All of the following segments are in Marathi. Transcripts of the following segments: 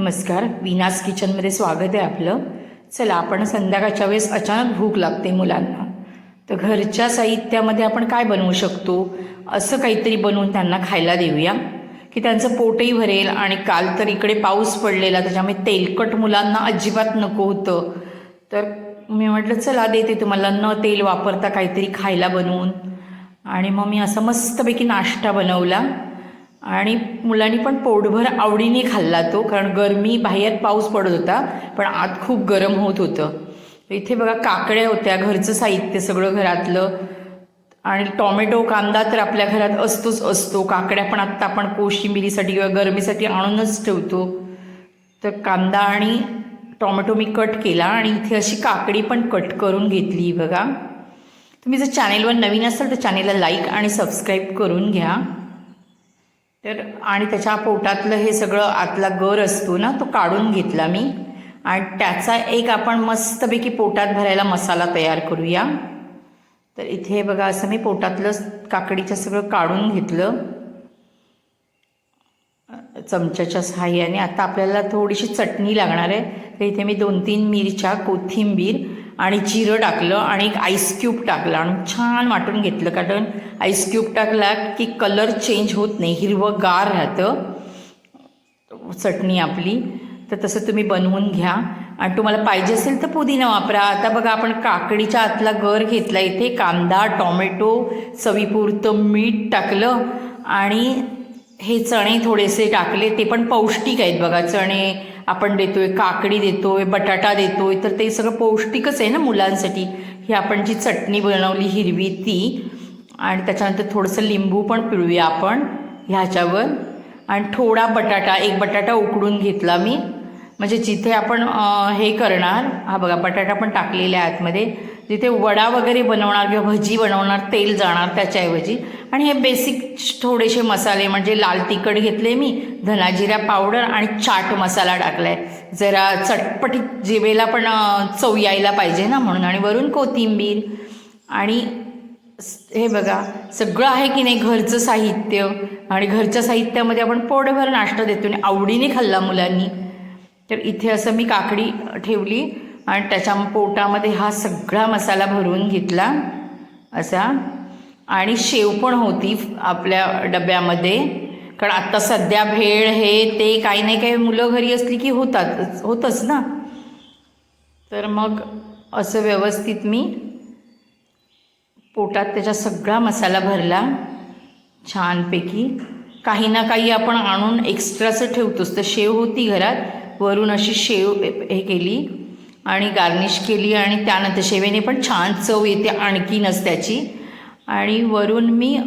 नमस्कार. विनास किचनमध्ये स्वागत आहे आपलं. चला आपण संध्याकाळच्या वेळेस अचानक भूक लागते मुलांना. तर घरच्या साहित्यामध्ये आपण काय बनवू शकतो? असं काहीतरी बनवून त्यांना खायला देऊया. की त्यांचं पोटही भरेल आणि काल तर इकडे पाऊस पडलेला त्याच्यामुळे तेलकट मुलांना अजिबात नको होतं. तर मी म्हटलं चला देते तुम्हाला. न तेल वापरता काहीतरी खायला बनवून. आणि मग मी असा मस्तपैकी नाश्ता बनवला. आणि मुलांनी पण पोटभर आवडीने खाल्ला तो कारण गरमी बाहेर पाऊस पडत होता पण आत खूप गरम होत होतं. इथे बघा काकड्या होत्या घरचं साहित्य सगळं घरातलं. आणि टॉमॅटो कांदा तर आपल्या घरात असतोच असतो काकड्या पण आत्ता आपण कोशिंबिरीसाठी किंवा गरमीसाठी आणूनच ठेवतो. तर कांदा आणि टॉमॅटो मी कट केला आणि इथे अशी काकडी पण कट करून घेतली बघा. तुम्ही जर चॅनेलवर नवीन असाल तर चॅनेलला लाईक आणि सबस्क्राईब करून घ्या. तर आणि त्याच्या पोटातलं हे सगळं आतला गर असतो ना तो काढून घेतला मी. आणि त्याचा एक आपण मस्तपैकी पोटात भरायला मसाला तयार करूया. तर इथे बघा असं मी पोटातलं काकडीचं सगळं काढून घेतलं. चमच्याच्या सहाय्याने. आता आपल्याला थोडीशी चटणी लागणार आहे. तर इथे मी दोन तीन मिरच्या कोथिंबीर आणि जिरं टाकलं आणि एक आईस क्यूब टाकलं आणि छान वाटून घेतलं. कारण आईस क्यूब टाकला की कलर चेंज होत नाही. हिरवं गार राहतं. चटणी आपली. तर तसं तुम्ही बनवून घ्या. आणि तुम्हाला पाहिजे असेल तर पुदिना वापरा. आता बघा आपण काकडीच्या आतला गर घेतला इथे. कांदा टॉमॅटो चवीपुरतं मीठ टाकलं. आणि हे चणे थोडेसे टाकले. ते पण पौष्टिक आहेत बघा. चणे आपण देतोय काकडी देतोय बटाटा देतोय तर ते सगळं पौष्टिकच आहे ना मुलांसाठी. ही आपण जी चटणी बनवली हिरवी ती आणि त्याच्यानंतर थोडंसं लिंबू पण पिळूया आपण ह्याच्यावर. आणि थोडा बटाटा एक बटाटा उकडून घेतला मी. म्हणजे जिथे आपण हे करणार हा बघा बटाटा पण टाकलेला आहे आतमध्ये. जिथे वडा वगैरे बनवणार किंवा भजी बनवणार तेल जाणार त्याच्याऐवजी. आणि हे बेसिक थोडेसे मसाले म्हणजे लाल तिखट घेतले मी धनाजिरा पावडर आणि चाट मसाला टाकला आहे जरा चटपटीत जिभेला पण चव यायला पाहिजे ना म्हणून. आणि वरून कोथिंबीर आणि हे बघा सगळं आहे की नाही घरचं साहित्य. आणि घरच्या साहित्यामध्ये आपण पोटभर नाश्ता देतो. आणि आवडीने खाल्ला मुलांनी. तर इथे असं मी काकडी ठेवली. आणि त्याच्या पोटामध्ये हा सगळा मसाला भरून घेतला असा. आणि शेव पण होती आपल्या डब्यामध्ये. कारण आत्ता सध्या भेळ हे ते काही नाही काही मुलं घरी असली की होतात होतच ना. तर मग असं व्यवस्थित मी पोटात त्याचा सगळा मसाला भरला छानपैकी. काही ना काही आपण आणून एक्स्ट्राचं ठेवतोच. तर शेव होती घरात. वरून अशी शेव हे केली. आणि गार्निश केली आणि त्यानंतर शेवेने पण छान चव येते आणखीनच त्याची आणि वरून मी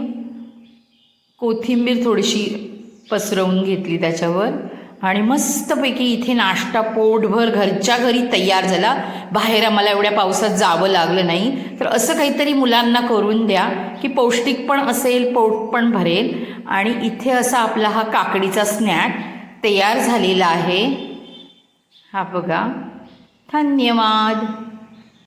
कोथिंबीर थोडीशी पसरवून घेतली त्याच्यावर. आणि मस्तपैकी इथे नाश्ता पोटभर घरच्या घरी तयार झाला. बाहेर आम्हाला एवढ्या पावसात जावं लागलं नाही. तर असं काहीतरी मुलांना करून द्या की पौष्टिक पण असेल पोट पण भरेल. आणि इथे असा आपला हा काकडीचा स्नॅक तयार झालेला आहे. हा बघा. धन्यवाद.